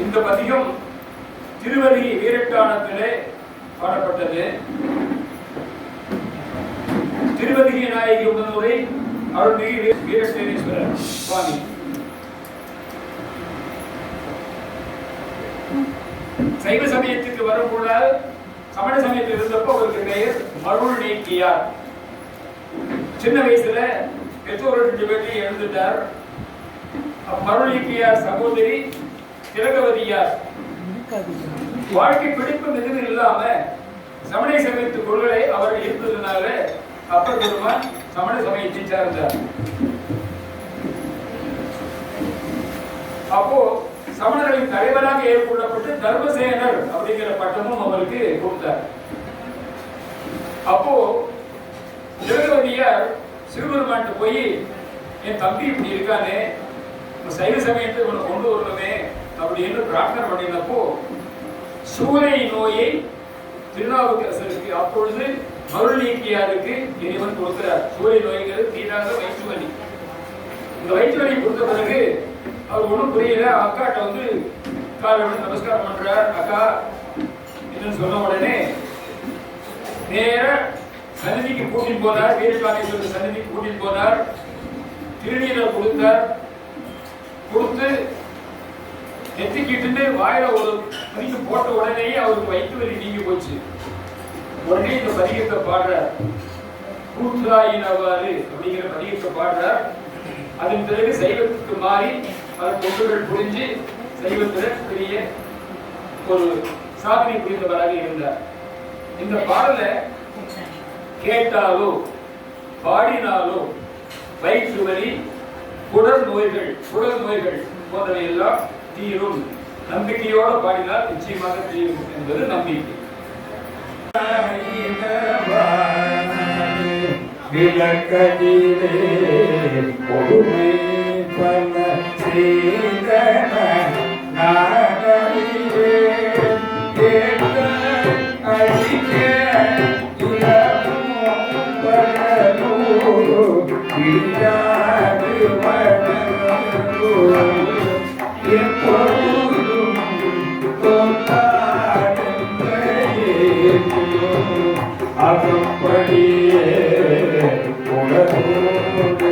இந்த பதிகம் திருவதி வீரட்டானத்திலே பாடப்பட்டது. திருவதிகை நாயகி உடனுரை அருள்மிகு வீ- வீரசேனேஸ்வரர். சுவாமி. சைவ சமயத்துக்கு வரக்கூட சமண சமயத்தில் இருந்தப்போ அவருக்கு பெயர் அருள் நீக்கியார். சின்ன வயசுல பெற்றோர்கள் ரெண்டு பேர்த்தையும் எழுந்துட்டார் அருள் நீக்கியார் சகோதரி திலகவதியார் வாழ்க்கை பிடிப்பு மிகுதி இல்லாம சமண சமயத்து கொள்கை அவர்கள் இருந்ததுனால அப்பர் பெருமான் சமண சமயத்தை சார்ந்தார். அப்போ சமணர்களின் தலைவராக ஏற்படப்பட்டு தர்மசேனர் அப்படிங்கிற பட்டமும் அவருக்கு கொடுத்தார். அப்போ திலகவதியார் சிவபெருமான்ட்டு போய் என் தம்பி இப்படி இருக்கானே சைவ சமயத்தை இவனை கொண்டு வரணுமே அப்படின்னு பிரார்த்தனை பண்ணினப்போ சூரை நோயை திருநாவுக்கரசருக்கு அப்பொழுது மருள் நீக்கியாருக்கு இறைவன் கொடுக்கிறார். சூளை நோய்ங்கிறது தீராத வயிற்று வலி. இந்த வயிற்று வலி கொடுத்த பிறகு அவர் ஒன்றும் புரியல. அக்காட்ட வந்து காலை விட்டு நமஸ்காரம் பண்றார். அக்கா என்னன்னு சொன்ன உடனே நேர சன்னிதிக்கு கூட்டிட்டு போனார். வீரபாகேஸ்வரர் சன்னிதிக்கு கூட்டிட்டு போனார். திருநீரை கொடுத்தார். கொடுத்து நெத்திக்கிட்டு வாயில ஒரு பதிக்கு போட்ட உடனேயே அவருக்கு வயிற்று வலி நீங்கி போச்சு. உடனே இந்த பதிகத்தை பாடுறார். கூத்தாயினவாறு அப்படிங்கிற பதிகத்தை பாடுறார். அதன் பிறகு சைவத்துக்கு மாறி பல தொண்டுகள் புரிஞ்சு சைவத்தில் பெரிய ஒரு சாதனை புரிந்தவராக இருந்தார். இந்த பாடல கேட்டாலோ பாடினாலோ வயிற்று வலி குடல் நோய்கள் குடல் நோய்கள் போன்றவை எல்லாம் தீரும். நம்பிக்கையோடு பாடினால் நிச்சயமாக தீரும் என்பது நம்பிக்கை. விளக்கதிலே பொறுமை பல செய்தன அகப்படியே உலகோடு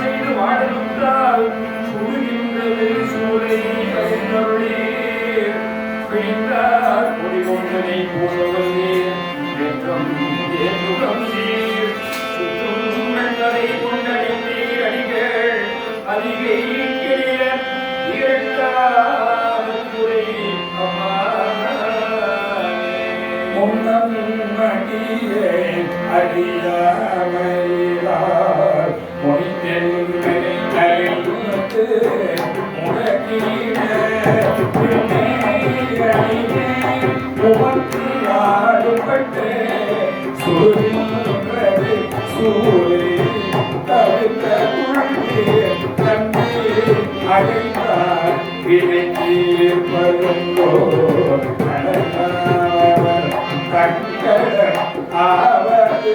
உமக்கு ஆசைது வாழலுற்றால் சுடுகின்றது சூளை கருந்தருளி பிடித்தார் கொடி கொண்டனை போதவல்லி ஏற்றம் ஏற்றுகம் நீர் சுற்றும் வெண்கதை கொண்டடித்தீர் அடிகள். அதிகை பட்டு சூரியன்றது சூரியன் தவிர்த்த குழந்தையை தன்னை அடைந்தார் இணைக்கீர் பருந்தோ தங்கள் ஆவது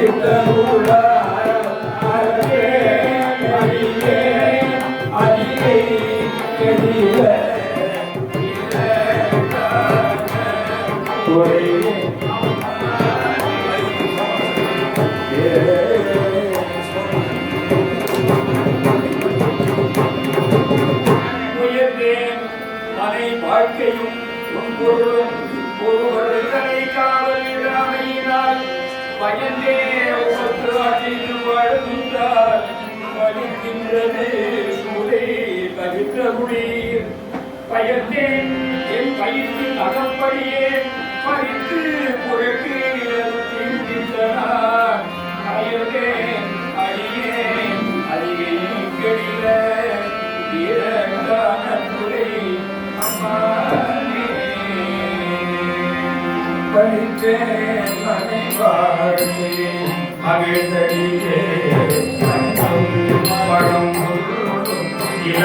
Thank you. பயிலது முறை தவிர்த்தகுடி பயத்தேன் என் பயிர்க்கு தகப்படியே பறித்து புறக்கு அவிழ்த்தடியே படம் இள